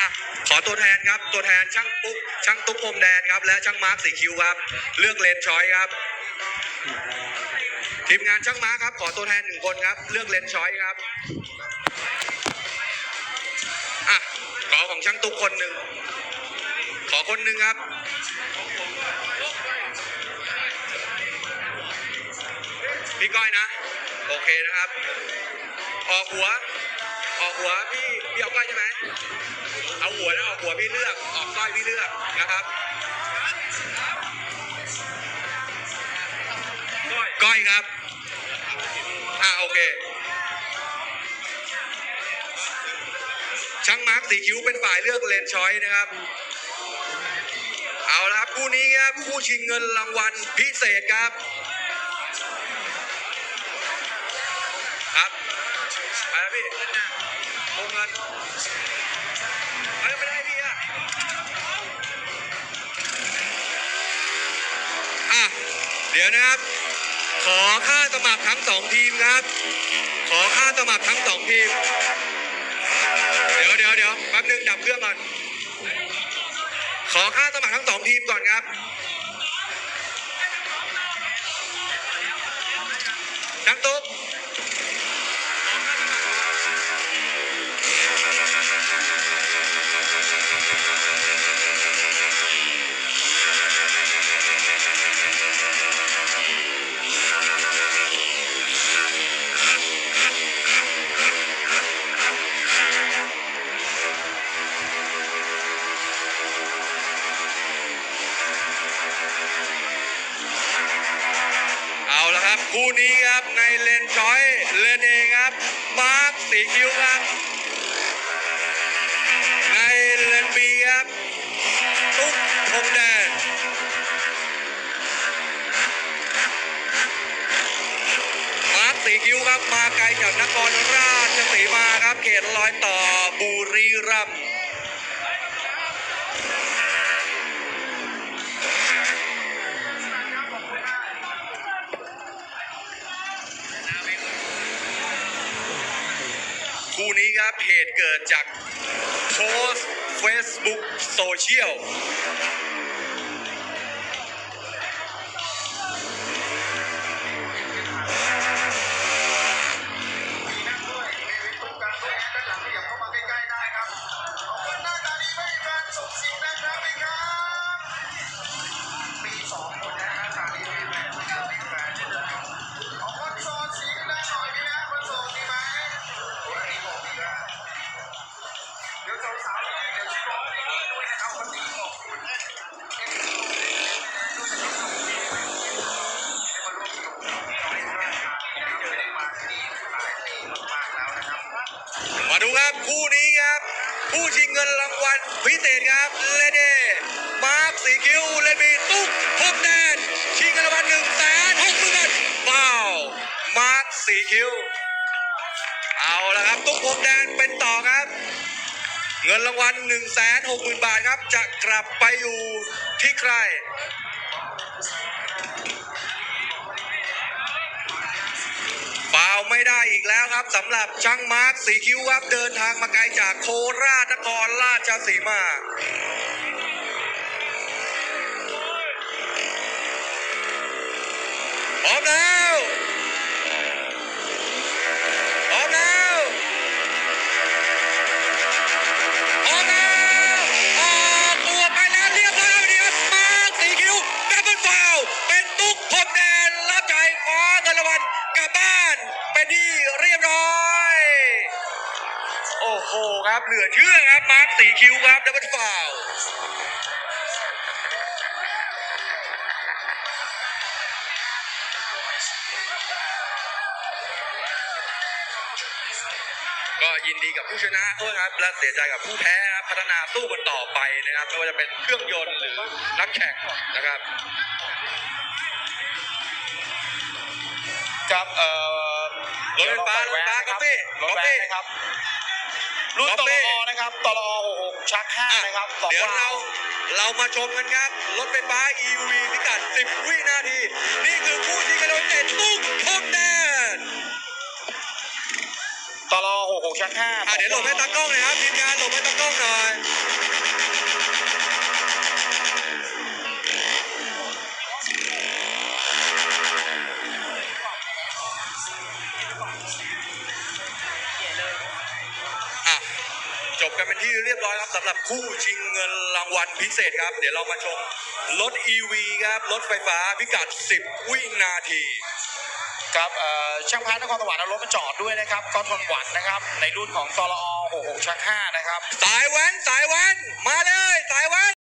อะขอตัวแทนครับ ตัวแทนช่างปุ๊กช่างตุ๊กพรมแดนครับ และช่างมาร์คสีคิวครับ เลือกเลนช้อยครับ ทีมงานช่างม้าคครับ ขอตัวแทนหนึ่งคนครับ เลือกเลนช้อยครับอะขอของช่างตุ๊กคนหนึ่งขอคนหนึ่งครับพี่ก้อยนะ โอเคนะครับ ออกหัว ออกหัวพี่พี่เอาก้อยใช่ไหมเอาหัวแล้วออกหัวพี่เลือก ออกก้อยพี่เลือกนะครับก้อยครับ อ่าโอเค ช่างมาร์คสีคิ้วเป็นฝ่ายเลือกเลนชอยนะครับ เอาละครับคู่นี้ครับคู่ชิงเงินรางวัลพิเศษครับครับไปแล้วพี่โงเงินเฮ้ยไม่ได้พี่อะอะเดี๋ยวนะครับ ขอค่าสมัครทั้งสองทีมครับ ขอค่าสมัครทั้งสองทีม เดี๋ยวเดี๋ยวเดี๋ยวแป๊บนึงดับเครื่องก่อน ขอค่าสมัครทั้งสองทีมก่อนครับ นักตุ๊ก คู่นี้ครับในเลนชอยเลนเองครับมาร์คสีคิ้วครับ ในเลนบีครับตุ๊กพรมแดนมาร์คสีคิ้วครับมาไกลจากนครราชสีมาครับเขตรอยต่อบุรีรัมย์ คู่นี้ครับเหตุเกิดจากโพสเฟซบุ๊กโซเชียล มาดูครับคู่นี้ครับ ผู้ชิงเงินรางวัลพิเศษครับเลเดมาร์คสีคิ้วเลนบีตุ๊กพรมแดนชิงเงินรางวัลหนึ่งแสนหกหมื่นบาทว้าวมาร์คสีคิ้ว เอาละครับ ตุ๊กพรมแดนเป็นต่อครับ เงินรางวัล1นึ่งแสนหกหมื่นบาทครับ จะกลับไปอยู่ที่ใคร ฟาวไม่ได้อีกแล้วครับสำหรับช่างมาร์คสีคิ้วครับเดินทางมาไกลจากโคราชนครราชสีมาพร้อมแล้ว ครับเหลือเชื่อครับมาร์คสีคิ้วครับดับเบิลฟาวล์ก็ยินดีกับผู้ชนะด้วยครับ และเสียใจกับผู้แพ้ครับพัฒนาสู้กันต่อไปนะครับไม่ว่าจะเป็นเครื่องยนต์หรือนักแข่งนะครับครับเอ่อรถไฟฟ้ารถไฟฟ้าคก๊รัอบปปี้รถก๊อปแว้นปี้นะครับ รุ่นก๊ตอปลปี้อนะครับตลอ66ชักห้าอะนะครับสองเดี๋ยววาเราล์วเรามาชมกันครับ รถไฟฟ้า EV พิกัด 10 วินาที นี่คือคู่ชิงกันเลยเต็ดตุ้งพรมแดนตลอ66ชักห้าอะเดี๋ยวหลบให้ตากล้องหน่อยครับทีมงานหลบให้ตากล้องหน่อย จบกันเป็นที่เรียบร้อยครับสำหรับคู่ชิงเงินรางวัลพิเศษครับ เดี๋ยวเรามาชมรถ EV ครับรถไฟฟ้าพิกัด 10 วินาทีครับเอ่อช่างพานนครสวรรค์เอารถมาจอดด้วยนะครับก็ทนหวัดนะครับ ในรุ่นของตลอ66ชักห้านะครับ สายแว้นสายแว้นมาเลยสายแว้น